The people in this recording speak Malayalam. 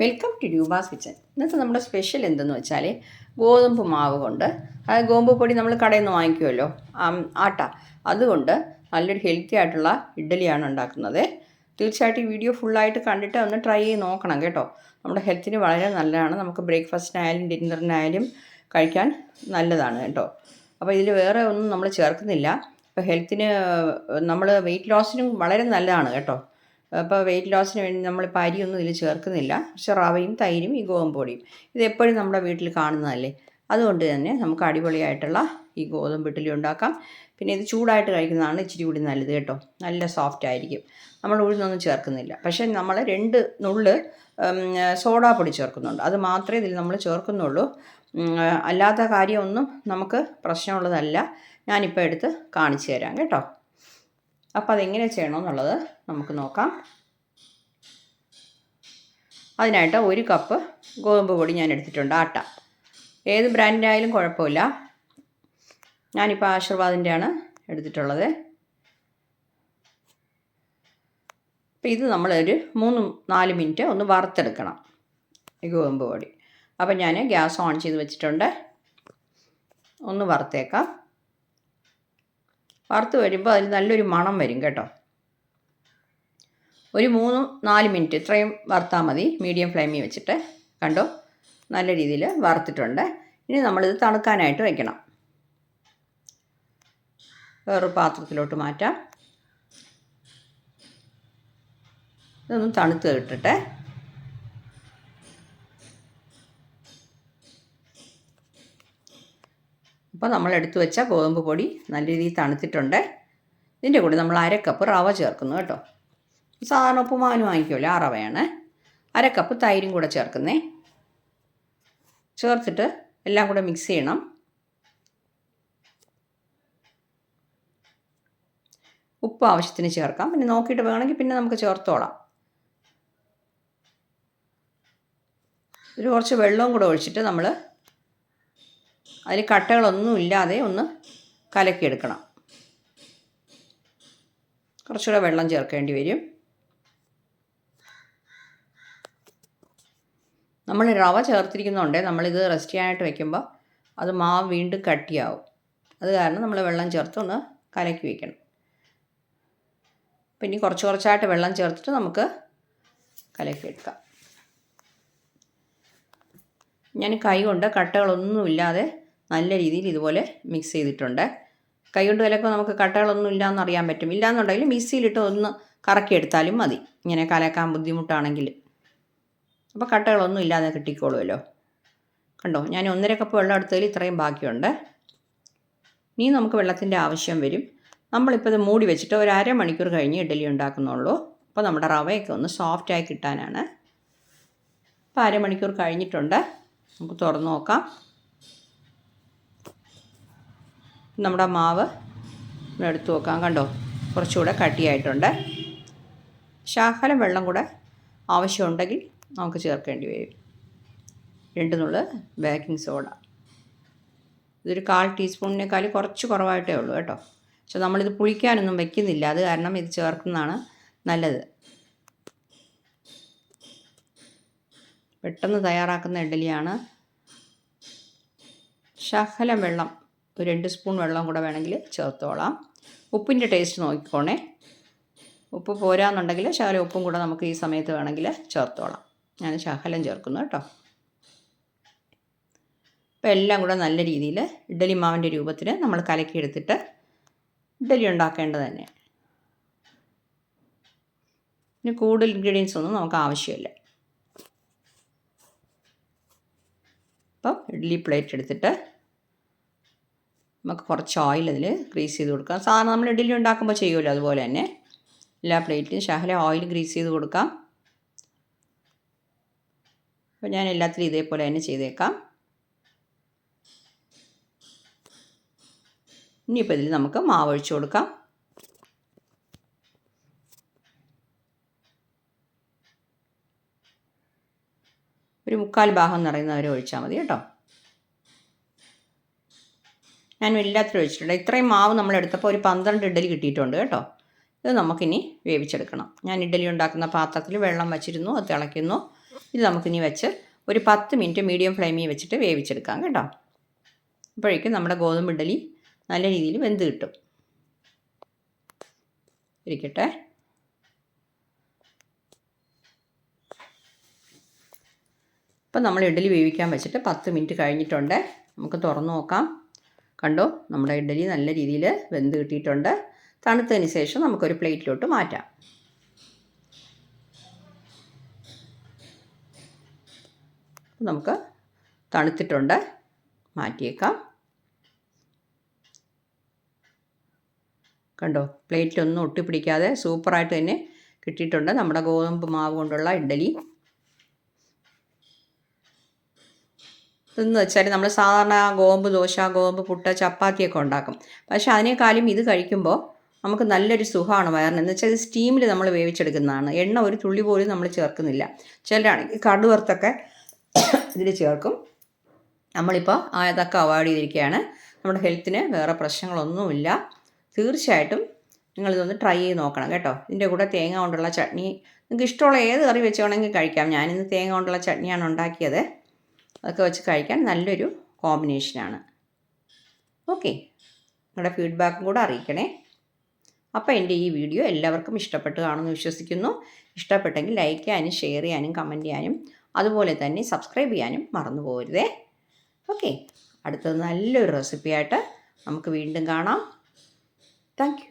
വെൽക്കം ടു ഡ്യൂബാസ് കിച്ചൻ ഇന്നത്തെ നമ്മുടെ സ്പെഷ്യൽ എന്തെന്ന് വെച്ചാൽ ഗോതമ്പ് മാവ് കൊണ്ട് അത് ഗോതമ്പ് പൊടി നമ്മൾ കടയിൽ നിന്ന് വാങ്ങിക്കുമല്ലോ ആട്ട. അതുകൊണ്ട് നല്ലൊരു ഹെൽത്തി ആയിട്ടുള്ള ഇഡ്ഡലിയാണ് ഉണ്ടാക്കുന്നത്. തീർച്ചയായിട്ടും ഈ വീഡിയോ ഫുള്ളായിട്ട് കണ്ടിട്ട് ഒന്ന് ട്രൈ ചെയ്ത് നോക്കണം കേട്ടോ. നമ്മുടെ ഹെൽത്തിന് വളരെ നല്ലതാണ്. നമുക്ക് ബ്രേക്ക്ഫാസ്റ്റിനായാലും ഡിന്നറിനായാലും കഴിക്കാൻ നല്ലതാണ് കേട്ടോ. അപ്പോൾ ഇതിൽ വേറെ ഒന്നും നമ്മൾ ചേർക്കുന്നില്ല. അപ്പോൾ ഹെൽത്തിന് നമ്മൾ വെയിറ്റ് ലോസിനും വളരെ നല്ലതാണ് കേട്ടോ. അപ്പോൾ വെയിറ്റ് ലോസിന് വേണ്ടി നമ്മൾ അരിയൊന്നും ഇതിൽ ചേർക്കുന്നില്ല. പക്ഷെ റവയും തൈരും ഈ ഗോതമ്പ് പൊടിയും. ഇതെപ്പോഴും നമ്മുടെ വീട്ടിൽ കാണുന്നതല്ലേ? അതുകൊണ്ട് തന്നെ നമുക്ക് അടിപൊളിയായിട്ടുള്ള ഈ ഗോതമ്പ് ഇഡ്ഡലി ഉണ്ടാക്കാം. പിന്നെ ഇത് ചൂടായിട്ട് കഴിക്കുന്നതാണ് ഇച്ചിരി കൂടി നല്ലത് കേട്ടോ. നല്ല സോഫ്റ്റ് ആയിരിക്കും. നമ്മൾ ഉഴുന്നൊന്നും ചേർക്കുന്നില്ല. പക്ഷേ നമ്മൾ രണ്ട് നുള്ള് സോഡാ പൊടി ചേർക്കുന്നുണ്ട്. അത് മാത്രമേ ഇതിൽ നമ്മൾ ചേർക്കുന്നുള്ളൂ. അല്ലാത്ത കാര്യമൊന്നും നമുക്ക് പ്രശ്നമുള്ളതല്ല. ഞാനിപ്പോൾ എടുത്ത് കാണിച്ചു തരാം കേട്ടോ. അപ്പോൾ അതെങ്ങനെ ചെയ്യണമെന്നുള്ളത് നമുക്ക് നോക്കാം. അതിനായിട്ട് ഒരു കപ്പ് ഗോതമ്പ് പൊടി ഞാൻ എടുത്തിട്ടുണ്ട്. ആട്ട. ഏത് ബ്രാൻഡിന്റെ ആയാലും കുഴപ്പമില്ല. ഞാനിപ്പോൾ ആശീർവാദിന്റെയാണ് എടുത്തിട്ടുള്ളത്. അപ്പോൾ ഇത് നമ്മളൊരു മൂന്ന് നാല് മിനിറ്റ് ഒന്ന് വറുത്തെടുക്കണം ഈ ഗോതമ്പ് പൊടി. അപ്പം ഞാൻ ഗ്യാസ് ഓൺ ചെയ്ത് വെച്ചിട്ടുണ്ട്. ഒന്ന് വറുത്തേക്കാം. വറുത്ത് വരുമ്പോൾ അതിന് നല്ലൊരു മണം വരും കേട്ടോ. ഒരു മൂന്ന് നാല് മിനിറ്റ് ഇത്രയും വറുത്താൽ മതി. മീഡിയം ഫ്ലെയിമിൽ വെച്ചിട്ട് കണ്ടോ? നല്ല രീതിയിൽ വറുത്തിട്ടുണ്ട്. ഇനി നമ്മളിത് തണുക്കാനായിട്ട് വയ്ക്കണം വേറൊരു പാത്രത്തിലോട്ട് മാറ്റാം. ഇതൊന്ന് തണുത്ത് കിട്ടട്ടെ അപ്പോൾ നമ്മൾ എടുത്തു വെച്ച ഗോതമ്പ് പൊടി നല്ല രീതിയിൽ തണുത്തിട്ടുണ്ട്. ഇതിന്റെ കൂടെ നമ്മൾ അര കപ്പ് റവ ചേർക്കുന്നു കേട്ടോ. സാധാരണ ഉപ്പുമാവിന് വാങ്ങിക്കുമല്ലോ ആ റവയാണ്. അര കപ്പ് തൈരും കൂടെ ചേർക്കുന്നേ. ചേർത്തിട്ട് എല്ലാം കൂടെ മിക്സ് ചെയ്യണം. ഉപ്പ് ആവശ്യത്തിന് ചേർക്കാം. പിന്നെ നോക്കിയിട്ട് വേണമെങ്കിൽ പിന്നെ നമുക്ക് ചേർത്തോളാം. ഒരു കുറച്ച് വെള്ളവും കൂടെ ഒഴിച്ചിട്ട് നമ്മൾ അതിൽ കട്ടകളൊന്നും ഇല്ലാതെ ഒന്ന് കലക്കിയെടുക്കണം. കുറച്ചുകൂടെ വെള്ളം ചേർക്കേണ്ടി വരും. നമ്മൾ റവ ചേർത്തിരിക്കുന്നുണ്ട്. നമ്മളിത് റെസ്റ്റ് ചെയ്യാനായിട്ട് വെക്കുമ്പോൾ അത് മാവ് വീണ്ടും കട്ടിയാവും. അത് കാരണം നമ്മൾ വെള്ളം ചേർത്ത് ഒന്ന് കലക്കി വയ്ക്കണം പിന്നെ കുറച്ച് കുറച്ചായിട്ട് വെള്ളം ചേർത്തിട്ട് നമുക്ക് കലക്കി എടുക്കാം ഞാൻ കൈ കൊണ്ട് കട്ടകളൊന്നും ഇല്ലാതെ നല്ല രീതിയിൽ ഇതുപോലെ മിക്സ് ചെയ്തിട്ടുണ്ട്. കൈകൊണ്ട് കൊണ്ട് വിലപ്പോൾ നമുക്ക് കട്ടകളൊന്നും ഇല്ലയെന്ന് അറിയാൻ പറ്റും. ഇല്ലയെന്നുണ്ടെങ്കിൽ മിക്സിയിലിട്ട് ഒന്ന് കറക്കിയെടുത്താലും മതി. ഇങ്ങനെ കലക്കാൻ ബുദ്ധിമുട്ടാണെങ്കിൽ. അപ്പോൾ കട്ടകളൊന്നും ഇല്ലാതെ കിട്ടിക്കോളുമല്ലോ. കണ്ടോ? ഞാൻ ഒന്നര കപ്പ് വെള്ളം എടുത്തതിൽ ഇത്രയും ബാക്കിയുണ്ട്. ഇനി നമുക്ക് വെള്ളത്തിന്റെ ആവശ്യം വരും. നമ്മളിപ്പോൾ ഇത് മൂടി വെച്ചിട്ട് ഒരു അരമണിക്കൂർ കഴിഞ്ഞ് ഇഡലി ഉണ്ടാക്കുന്നുള്ളൂ അപ്പോൾ നമ്മുടെ റവയൊക്കെ ഒന്ന് സോഫ്റ്റായി കിട്ടാനാണ്. അപ്പോൾ അരമണിക്കൂർ കഴിഞ്ഞിട്ടുണ്ട്. നമുക്ക് തുറന്നു നോക്കാം. നമ്മുടെ മാവ് എടുത്തു നോക്കാം കണ്ടോ? കുറച്ചുകൂടെ കട്ടിയായിട്ടുണ്ട്. ശാഖലം വെള്ളം കൂടെ ആവശ്യമുണ്ടെങ്കിൽ നമുക്ക് ചേർക്കേണ്ടി വരും. രണ്ട് നുള്ളു ബേക്കിംഗ് സോഡ ഇതൊരു കാൽ ടീസ്പൂണിനേക്കാൾ കുറച്ച് കുറവായിട്ടേ ഉള്ളൂ കേട്ടോ. പക്ഷെ നമ്മളിത് പുളിക്കാനൊന്നും വെക്കുന്നില്ല. അത് കാരണം ഇത് ചേർക്കുന്നതാണ് നല്ലത്. പെട്ടെന്ന് തയ്യാറാക്കുന്ന ഇഡലിയാണ് ശകലം വെള്ളം ഒരു രണ്ട് സ്പൂൺ വെള്ളം കൂടെ വേണമെങ്കിൽ ചേർത്തോളാം. ഉപ്പിന്റെ ടേസ്റ്റ് നോക്കിക്കോണേ. ഉപ്പ് പോരാന്നുണ്ടെങ്കിൽ ശകലം ഉപ്പും കൂടെ നമുക്ക് ഈ സമയത്ത് വേണമെങ്കിൽ ചേർത്തോളാം. ഞാൻ ശകലം ചേർക്കുന്നു കേട്ടോ. അപ്പോൾ എല്ലാം കൂടെ നല്ല രീതിയിൽ ഇഡ്ഡലി മാവിന്റെ രൂപത്തിൽ നമ്മൾ കലക്കിയെടുത്തിട്ട് ഇഡ്ഡലി ഉണ്ടാക്കേണ്ടത് തന്നെ ഇനി കൂടുതൽ ഇൻഗ്രീഡിയൻസ് ഒന്നും നമുക്ക് ആവശ്യമില്ല. അപ്പം ഇഡ്ഡലി പ്ലേറ്റ് എടുത്തിട്ട് നമുക്ക് കുറച്ച് ഓയിൽ അതിൽ ഗ്രീസ് ചെയ്ത് കൊടുക്കാം. സാധാരണ നമ്മൾ ഇഡ്ഡലി ഉണ്ടാക്കുമ്പോൾ ചെയ്യുമല്ലോ അതുപോലെ തന്നെ. എല്ലാ പ്ലേറ്റിലും ശകലം ഓയിൽ ഗ്രീസ് ചെയ്ത് കൊടുക്കാം. അപ്പോൾ ഞാൻ എല്ലാത്തിലും ഇതേപോലെ തന്നെ ചെയ്തേക്കാം. ഇനിയിപ്പോൾ ഇതിൽ നമുക്ക് മാവ് ഒഴിച്ച് കൊടുക്കാം. ഒരു മുക്കാൽ ഭാഗം നിറയുന്നവരെ ഒഴിച്ചാൽ മതി കേട്ടോ. ഞാൻ എല്ലാത്തിലും ഒഴിച്ചിട്ടുണ്ട് ഇത്രയും മാവ് നമ്മൾ എടുത്തപ്പോൾ ഒരു പന്ത്രണ്ട് ഇഡ്ഡലി കിട്ടിയിട്ടുണ്ട് കേട്ടോ. ഇത് നമുക്കിനി വേവിച്ചെടുക്കണം. ഞാൻ ഇഡ്ഡലി ഉണ്ടാക്കുന്ന പാത്രത്തിൽ വെള്ളം വച്ചിരുന്നു അത് തിളയ്ക്കുന്നു. ഇത് നമുക്കിനി വെച്ച് ഒരു പത്ത് മിനിറ്റ് മീഡിയം ഫ്ലെയിമിൽ വെച്ചിട്ട് വേവിച്ചെടുക്കാം കേട്ടോ. അപ്പോഴേക്കും നമ്മുടെ ഗോതമ്പ് ഇഡ്ഡലി നല്ല രീതിയിൽ വെന്ത് കിട്ടും. ഇരിക്കട്ടെ. ഇപ്പം നമ്മൾ ഇഡ്ഡലി വേവിക്കാൻ വെച്ചിട്ട് പത്ത് മിനിറ്റ് കഴിഞ്ഞിട്ടുണ്ട്. നമുക്ക് തുറന്നു നോക്കാം. കണ്ടോ? നമ്മുടെ ഇഡ്ഡലി നല്ല രീതിയിൽ വെന്ത് കിട്ടിയിട്ടുണ്ട്. തണുത്തതിന് ശേഷം നമുക്കൊരു പ്ലേറ്റിലോട്ട് മാറ്റാം. നമുക്ക് തണുത്തിട്ടുണ്ട്. മാറ്റിയേക്കാം. കണ്ടോ? പ്ലേറ്റിലൊന്നും ഒട്ടിപ്പിടിക്കാതെ സൂപ്പറായിട്ട് തന്നെ കിട്ടിയിട്ടുണ്ട്. നമ്മുടെ ഗോതമ്പ് മാവ് കൊണ്ടുള്ള ഇഡ്ഡലി ഇതെന്ന് വെച്ചാൽ നമ്മൾ സാധാരണ ഗോമ്പ് ദോശ ഗോമ്പ് പുട്ട് ചപ്പാത്തിയൊക്കെ ഉണ്ടാക്കും. പക്ഷേ അതിനേക്കാളും ഇത് കഴിക്കുമ്പോൾ നമുക്ക് നല്ലൊരു സുഖമാണ് വയറിന്. എന്ന് വെച്ചാൽ ഇത് സ്റ്റീമിൽ നമ്മൾ വേവിച്ചെടുക്കുന്നതാണ്. എണ്ണ ഒരു തുള്ളി പോലും നമ്മൾ ചേർക്കുന്നില്ല. ചിലരാണെങ്കിൽ കടുവർത്തൊക്കെ ഇതിൽ ചേർക്കും. നമ്മളിപ്പോൾ അതൊക്കെ അവോയ്ഡ് ചെയ്തിരിക്കുകയാണ്. നമ്മുടെ ഹെൽത്തിന് വേറെ പ്രശ്നങ്ങളൊന്നുമില്ല. തീർച്ചയായിട്ടും നിങ്ങളിതൊന്ന് ട്രൈ ചെയ്ത് നോക്കണം കേട്ടോ. ഇതിന്റെ കൂടെ തേങ്ങ കൊണ്ടുള്ള ചട്നി. നിങ്ങൾക്ക് ഇഷ്ടമുള്ള ഏത് കറി വെച്ച് കഴിക്കാം. ഞാനിന്ന് തേങ്ങ കൊണ്ടുള്ള ചട്നിയാണ് ഉണ്ടാക്കിയത്. അതൊക്കെ വെച്ച് കഴിക്കാൻ നല്ലൊരു കോമ്പിനേഷനാണ് ഓക്കെ നിങ്ങളുടെ ഫീഡ്ബാക്കും കൂടെ അറിയിക്കണേ. അപ്പോൾ എന്റെ ഈ വീഡിയോ എല്ലാവർക്കും ഇഷ്ടപ്പെട്ടു കാണുമെന്ന് വിശ്വസിക്കുന്നു. ഇഷ്ടപ്പെട്ടെങ്കിൽ ലൈക്ക് ചെയ്യാനും ഷെയർ ചെയ്യാനും കമന്റ് ചെയ്യാനും അതുപോലെ തന്നെ സബ്സ്ക്രൈബ് ചെയ്യാനും മറന്നു പോകരുതേ. ഓക്കെ അടുത്തത് നല്ലൊരു റെസിപ്പിയായിട്ട് നമുക്ക് വീണ്ടും കാണാം. താങ്ക്